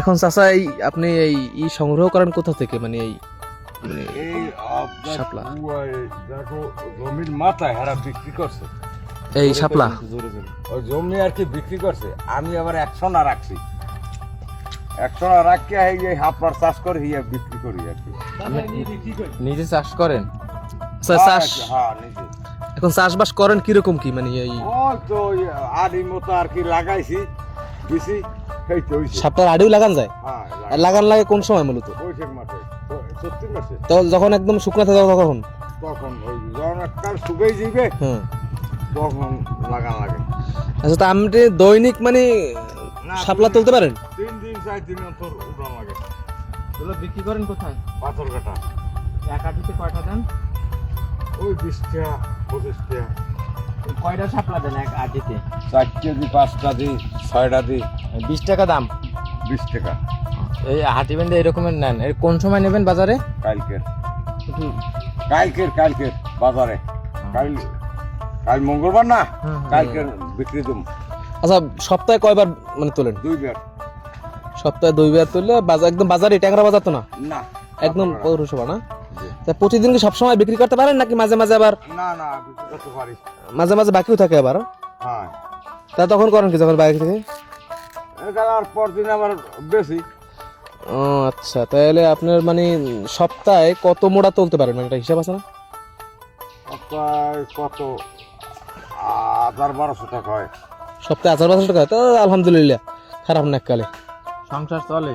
এখন চাচা এই আপনি এই ই সংগ্রহ করেন কোথা থেকে? মানে এই মানে এই আপনার শাপলা। কুয়ায় দেখো জমির মাথায় হারা বিক্রি করছে। এই শাপলা। ওই জমি আর কি বিক্রি করছে। আমি আবার একশো না রাখছি। একশো না রাখি এই যে হাফার চাষ করে হিয়া বিক্রি করি আর কি। নিজে চাষ করেন? আচ্ছা, চাষ হ্যাঁ নিজে। এখন চাষবাস করেন কীরকম কি? মানে এই ওই তো ওই মতো আর কি লাগাইছি দিছি। হইছে। আড়িও লাগান যায়? হ্যাঁ আর লাগান লাগে কোন সময় মূলত? বৈশাখ মাসে তো সত্যি মাসে। তো যখন একদম শুকনো থাকে তখন তখন ওই যখন একটা শুকাই যাবে হ্যাঁ তখন লাগান লাগে। আচ্ছা তা আপনি দৈনিক মানে না, শাপলা তুলতে পারেন? তিন দিন চার দিন অন্তর উড়ান লাগে। এগুলো বিক্রি করেন কোথায়? পাথর কাটা এক আটিতে কয়টা দেন? ওই বিশ টাকা পঁচিশ টাকা কয়টা শাপলা দেন এক আটিতে? চারটে দি পাঁচটা দি ছয়টা দি। বিশ টাকা দাম? বিশ টাকা। এই হাটি বেঁধে এরকমের নেন। এর কোন সময় নেবেন বাজারে? কালকের। কালকের কালকের বাজারে। কাল কাল মঙ্গলবার না। কালকের বিক্রি দুম। আচ্ছা সপ্তাহে কয়বার মানে তোলেন? দুই বের সপ্তাহে দুইবার তুললে বাজার একদম বাজারে ট্যাংরা বাজার তো না? না। একদম পৌরসভা না। তা প্রতিদিন কি সবসময় বিক্রি করতে পারেন নাকি মাঝে মাঝে আবার না না বিক্রি করতে পারি। মাঝে মাঝে বাকিও থাকে আবার? হ্যাঁ। তা তখন করেন কি যখন বাইরে থেকে? এখানে আর পরদিন আবার বেশি। ও আচ্ছা তাহলে আপনার মানে সপ্তাহে কত মোড়া তুলতে পারেন? মানে একটা হিসাব আছে না? প্রায় কত? হাজার বারোশো টাকা হয়। সপ্তাহে হাজার পাঁচশো টাকা তো আলহামদুলিল্লাহ খারাপ না কালে সংসার চলে?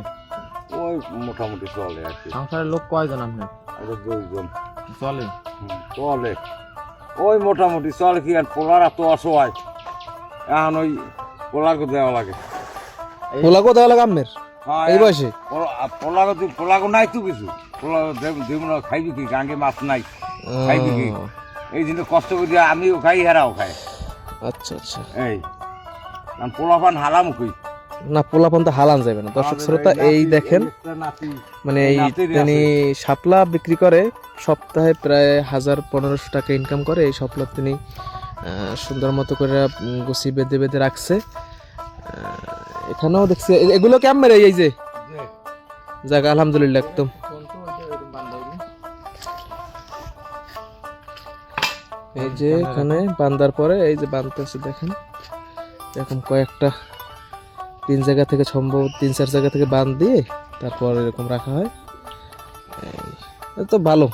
ওই মোটামুটি চলে আর কি। সংসারের লোক কয়জন দুইজন চলে? ওই মোটামুটি চলে কি আর পোলার এত অসহায়। এখন ওই পোলাকে দেওয়া লাগে। পোলাকো দেওয়া লাগে আমের হ্যাঁ, এই বয়সে? পোলাগো পোলাগো নাই তো কিছু। পোলাগো দেব না খাইবি কি? গাঙ্গে মাছ নাই। খাইবি কি? এই দিনে কষ্ট করে আমিও খাই হেরাও খাই আচ্ছা আচ্ছা। এই। পোলাপান হারাম কই না পোলাপন তো হালান যাবে না। দর্শক শ্রোতা এই দেখেন মানে এই তিনি শাপলা বিক্রি করে সপ্তাহে প্রায় হাজার পনেরোশো টাকা ইনকাম করে। এই শাপলা তিনি সুন্দর মতো করে গুছি বেঁধে বেঁধে রাখছে। এখানেও দেখছে এগুলো কেমন এই যে? যাক আলহামদুলিল্লাহ একদম। এই যে এখানে বান্দার পরে এই যে বানতেছে দেখেন। এরকম কয়েকটা তিন জায়গা থেকে সম্ভব তিন চার জায়গা থেকে বাঁধ দিয়ে তারপর এরকম রাখা হয়। এই, তো ভালো।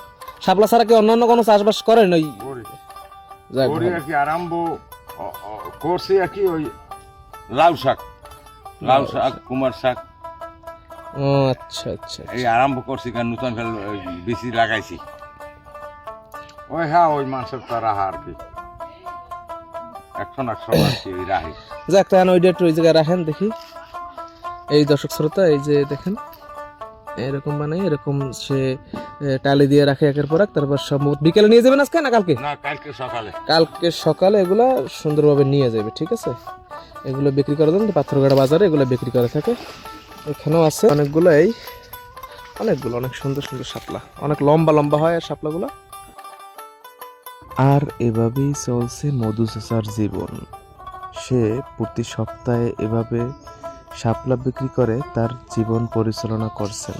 শাপলা ছাড়া কি অন্যান্য কোনো চাষবাস করেন ওই করি। আর কি আরম্ভ করছি আর কি ওই লাউ শাক। লাউ শাক কুমার শাক। ও আচ্ছা আচ্ছা এই আরম্ভ করছি কারণ নতুন ফেল বেশি লাগাইছি। ওই হ্যাঁ ওই মাংসের তো রাহা আর কি। একশো একশো আর কি রাহি। যাক তাহলে ওইটা একটু ওই জায়গায় রাখেন দেখি। এই দর্শক শ্রোতা এই যে দেখেন এরকম মানে এরকম সে টালি দিয়ে রাখে একের পর এক তারপর সম্ভবত বিকেলে নিয়ে যাবেন আজকে না কালকে? না কালকে সকালে। কালকে সকালে এগুলো সুন্দরভাবে নিয়ে যাবে ঠিক আছে? এগুলো বিক্রি করে দেন পাথরঘাটা বাজারে এগুলো বিক্রি করে থাকে। এখানেও আছে অনেকগুলো এই অনেকগুলো অনেক সুন্দর সুন্দর শাপলা। অনেক লম্বা লম্বা হয় আর শাপলাগুলো। আর এভাবেই চলছে মধু চাচার জীবন। সে প্রতি সপ্তাহে এভাবে শাপলা বিক্রি করে তার জীবন পরিচালনা করছেন।